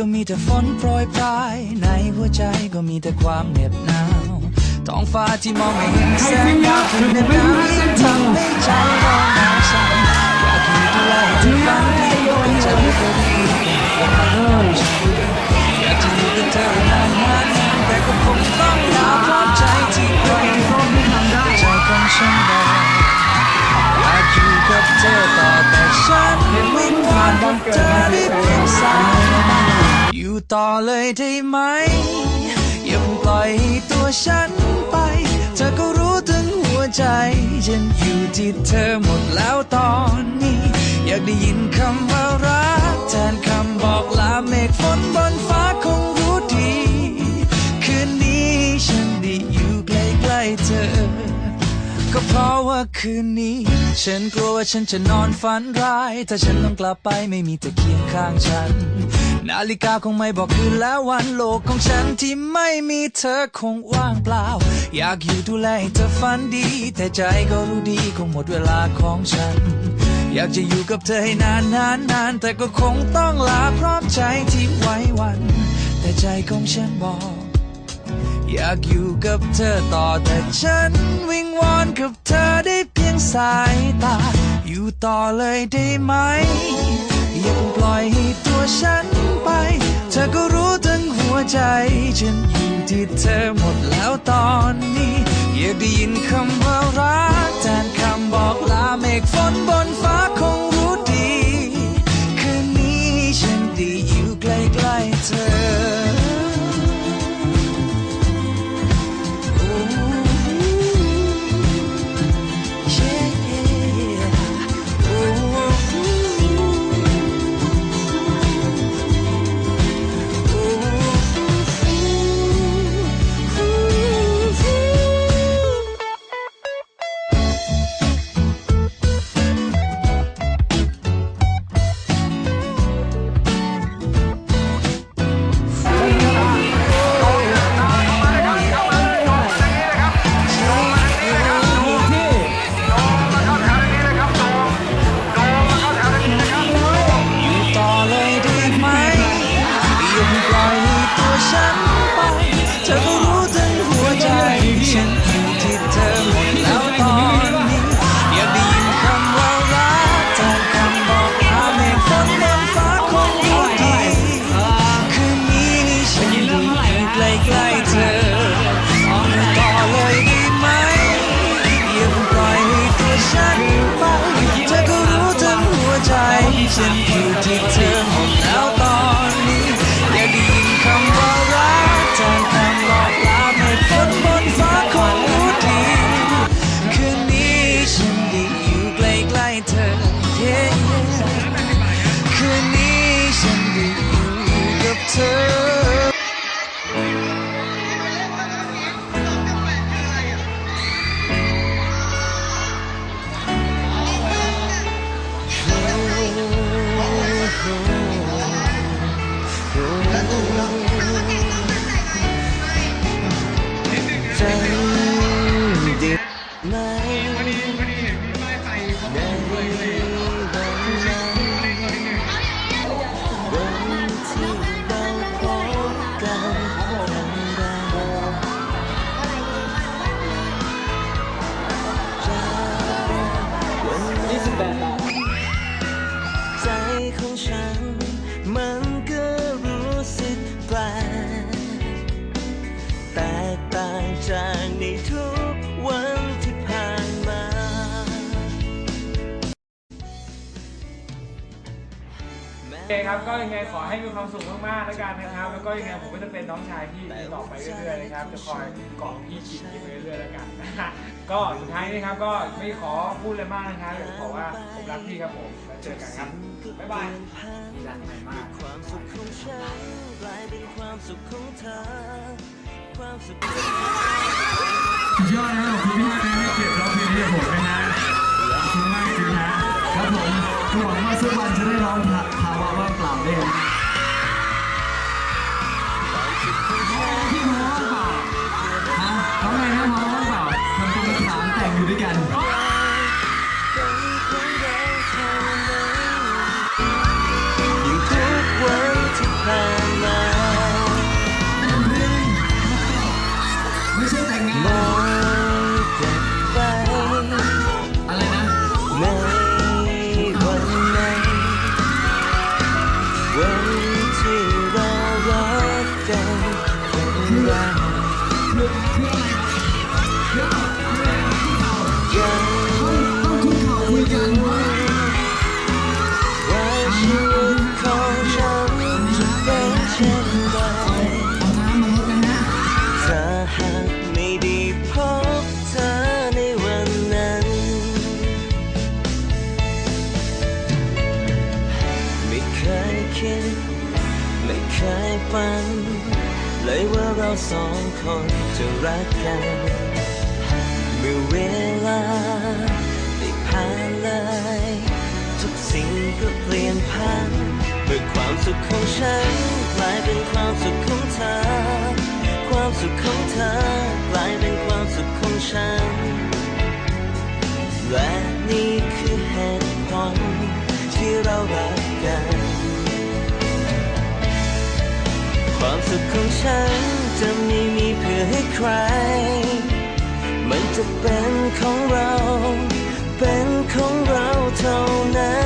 ก็มีแต่ฝนโปรยปลาย ในหัวใจก็มีแต่ความเหน็บหนาวท้องฟ้าที่มองไม่เห็นแสงดาวถึงเหน็บหนาวยิ่งทำให้ใจเราหนาวสั่นอยากอยู่ดูแลให้เธอฟังดีเป็นใจก็ดีความรักฉันอยากจะอยู่กับเธอนานนานแต่ก็คงต้องลาเพราะใจที่ไกลใจของฉันบอกอยากอยู่กับเธอต่อแต่ฉันวิงวอนกับเธอ อยู่ต่อเลยได้ไหม อย่าเพิ่งปล่อยตัวฉันไป เธอก็รู้ถึงหัวใจ ฉันอยู่ที่เธอหมดแล้วตอนนี้ อยากได้ยินคำว่ารักแทนคำบอกลาเมฆฝนบนฟ้าคงรู้ดี คืนนี้ฉันได้อยู่ใกล้ๆเธอ ก็เพราะว่าคืนนี้ ฉันกลัวว่าฉันจะนอนฝันร้าย ถ้าฉันต้องกลับไปไม่มีเธอเคียงข้างฉัน นาฬิกาคงไม่บอกคืนแล้ววันโลกของฉันที่ไม่มีเธอคงว่างเปล่า อยากอยู่ดูแลให้เธอฝันดี แต่ใจก็รู้ดีคงหมดเวลาของฉัน อยากจะอยู่กับเธอให้นานนานนานแต่ก็คงต้องลาพร้อมใจที่ไว้วัน แต่ใจของฉันบอก อยากอยู่กับเธอต่อแต่ฉันวิงวอนกับเธอได้เพียงสายตา อยู่ต่อเลยได้ไหมอย่าปล่อยให้ตัว ฉันไป เธอก็รู้ทั้งหัวใจฉันอยู่ที่เธอหมดแล้วตอนนี้ อยากได้ยินคำว่ารักแทนคำบอกลาเมฆฝนบนฟ้าคง เคครับก็ยังไงขอให้มีความสุขมากๆแล้วกันนะครับแล้วก็ยังไงผมก็จะเป็นน้องชายพี่ต่อไปเรื่อยๆนะครับจะคอยเกาะพี่กินกินไปเรื่อยๆแล้วกันนะฮะก็สุดท้ายนี้ครับก็ไม่ขอพูดอะไรมากนะครับเดี๋ยวขอว่าผมรักพี่ครับผมแล้วเจอกันครับบ๊ายบายรักใหม่มากความสุขของฉันกลายเป็นความสุขของเธอความสุขสุดยอดนะครับขอบคุณที่มาให้เกียรติร้องเพลงนี้กับผมนะฮะขอบคุณมากจริงนะ ครับผมก็หวังว่าสักวันจะได้ คิด ไม่เคยฝัน เลยว่าเราสองคนจะรักกัน เมื่อเวลาได้ผ่านเลย ทุกสิ่งก็เปลี่ยนพันเมื่อความสุขของฉันกลายเป็นความสุขของเธอ ความสุขของเธอกลายเป็นความสุขของฉันและ สุขของฉัน จะไม่มีเพื่อให้ใคร มันจะเป็นของเรา เป็นของเราเท่านั้น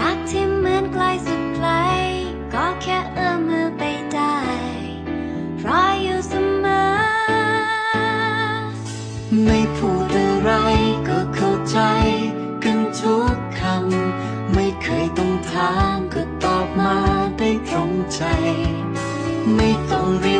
รักที่เหมือนไกลสุดไกล ก็แค่เอื้อมมือไปได้รออยู่เสมอ ไม่พูดอะไรก็เข้าใจ กันทุกคำ ไม่เคยต้องถามก็ตอบมาได้ตรงใจ ไม่ต้องเรี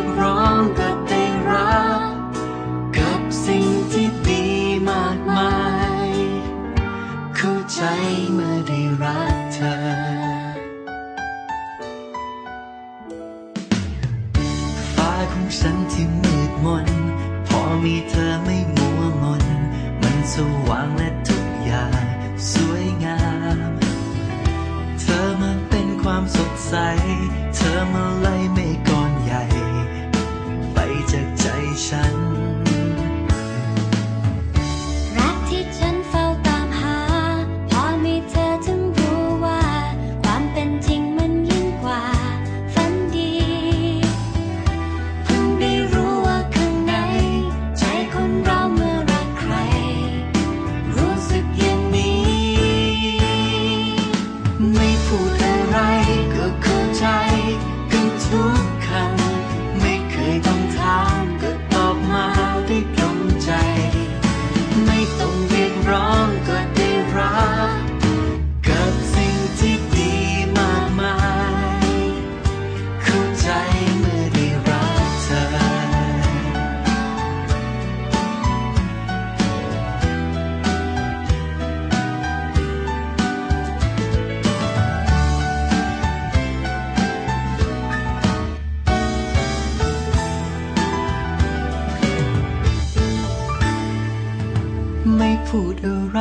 ม